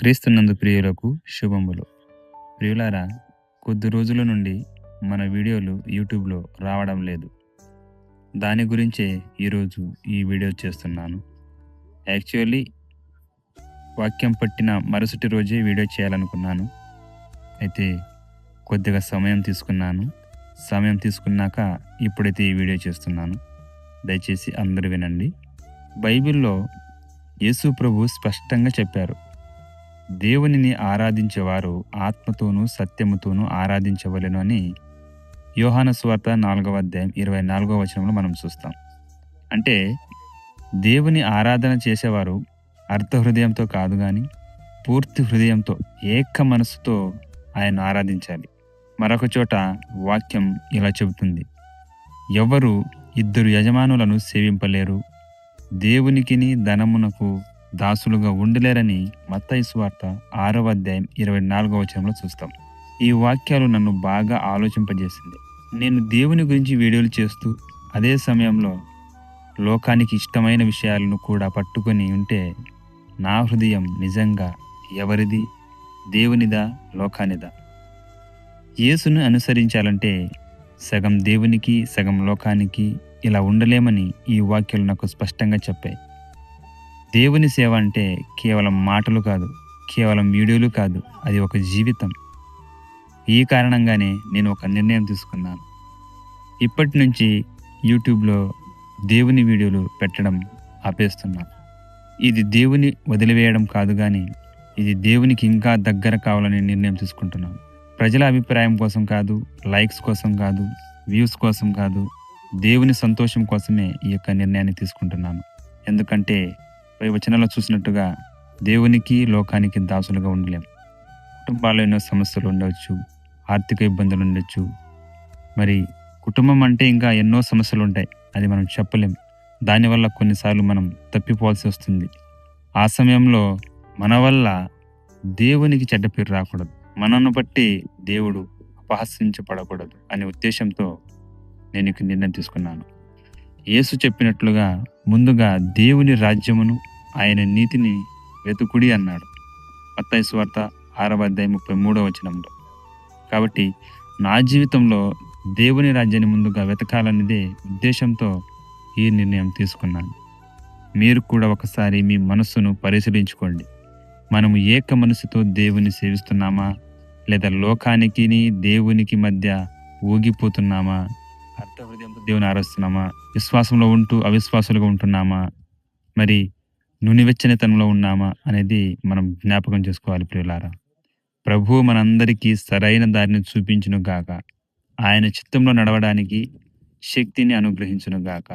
క్రీస్తునందు ప్రియులకు శుభములు. ప్రియులారా కొద్ది రోజుల నుండి మన వీడియోలు యూట్యూబ్లో రావడం లేదు. దాని గురించే ఈరోజు ఈ వీడియో చేస్తున్నాను. యాక్చువల్లీ వాక్యం పట్టిన మరుసటి రోజే వీడియో చేయాలనుకున్నాను. అయితే కొద్దిగా సమయం తీసుకున్నాను. సమయం తీసుకున్నాక ఇప్పుడైతే ఈ వీడియో చేస్తున్నాను. దయచేసి అందరూ వినండి. బైబిల్లో యేసు ప్రభు స్పష్టంగా చెప్పారు. దేవునిని ఆరాధించేవారు ఆత్మతోనూ సత్యముతోనూ ఆరాధించవలెను అని యోహాన స్వార్త నాలుగవ అధ్యాయం ఇరవై నాలుగవ వచనంలో మనం చూస్తాం. అంటే దేవుని ఆరాధన చేసేవారు అర్థ హృదయంతో కాదు కానీ పూర్తి హృదయంతో ఏక మనసుతో ఆయన ఆరాధించాలి. మరొక చోట వాక్యం ఇలా చెబుతుంది. ఎవరు ఇద్దరు యజమానులను సేవింపలేరు. దేవునికిని ధనమునకు దాసులుగా ఉండలేరని మత్తయి స్వార్త ఆరవ అధ్యాయం ఇరవై నాలుగవ వచనంలో చూస్తాం. ఈ వాక్యాలు నన్ను బాగా ఆలోచింపజేసింది. నేను దేవుని గురించి వీడియోలు చేస్తూ అదే సమయంలో లోకానికి ఇష్టమైన విషయాలను కూడా పట్టుకొని ఉంటే నా హృదయం నిజంగా ఎవరిది? దేవునిదా? లోకానిదా? యేసును అనుసరించాలంటే సగం దేవునికి సగం లోకానికి ఇలా ఉండలేమని ఈ వాక్యాలు నాకు స్పష్టంగా చెప్పాయి. దేవుని సేవ అంటే కేవలం మాటలు కాదు కేవలం వీడియోలు కాదు అది ఒక జీవితం. ఈ కారణంగానే నేను ఒక నిర్ణయం తీసుకున్నాను. ఇప్పటి నుంచి యూట్యూబ్లో దేవుని వీడియోలు పెట్టడం ఆపేస్తున్నాను ఇది దేవుని వదిలివేయడం కాదు కానీ ఇది దేవునికి ఇంకా దగ్గర కావాలని నిర్ణయం తీసుకుంటున్నాను. ప్రజల అభిప్రాయం కోసం కాదు లైక్స్ కోసం కాదు వ్యూస్ కోసం కాదు దేవుని సంతోషం కోసమే ఈ యొక్క నిర్ణయాన్ని తీసుకుంటున్నాను. ఎందుకంటే పై వచనంలో చూసినట్టుగా దేవునికి లోకానికి దాసులుగా ఉండలేం. కుటుంబాల్లో ఎన్నో సమస్యలు ఉండవచ్చు ఆర్థిక ఇబ్బందులు ఉండొచ్చు. మరి కుటుంబం అంటే ఇంకా ఎన్నో సమస్యలు ఉంటాయి. అది మనం చెప్పలేం. దానివల్ల కొన్నిసార్లు మనం తప్పిపోవాల్సి వస్తుంది. ఆ సమయంలో మన వల్ల దేవునికి చెడ్డ పేరు రాకూడదు. మనను బట్టి దేవుడు అపహసించబడకూడదు అనే ఉద్దేశంతో నేను ఇక నిర్ణయం తీసుకున్నాను. యేసు చెప్పినట్లుగా ముందుగా దేవుని రాజ్యమును ఆయన నీతిని వెతుకుడి అన్నాడు. మత్తయి స్వార్త ఆరవ అధ్యాయం ముప్పై మూడవ వచనంలో. కాబట్టి నా జీవితంలో దేవుని రాజ్యాన్ని ముందుగా వెతకాలన్నదే ఉద్దేశంతో ఈ నిర్ణయం తీసుకున్నాను. మీరు కూడా ఒకసారి మీ మనస్సును పరిశీలించుకోండి. మనము ఏక మనసుతో దేవుని సేవిస్తున్నామా? లేదా లోకానికి దేవునికి మధ్య ఊగిపోతున్నామా? అర్థ హృదయంతో దేవుని ఆరాస్తున్నామా విశ్వాసంలో ఉంటూ అవిశ్వాసులుగా ఉంటున్నామా? మరి నునివెచ్చనితనంలో ఉన్నామా అనేది మనం జ్ఞాపకం చేసుకోవాలి ప్రియులారా. ప్రభు మనందరికీ సరైన దారిని చూపించును గాక ఆయన చిత్తంలో నడవడానికి శక్తిని అనుగ్రహించును గాక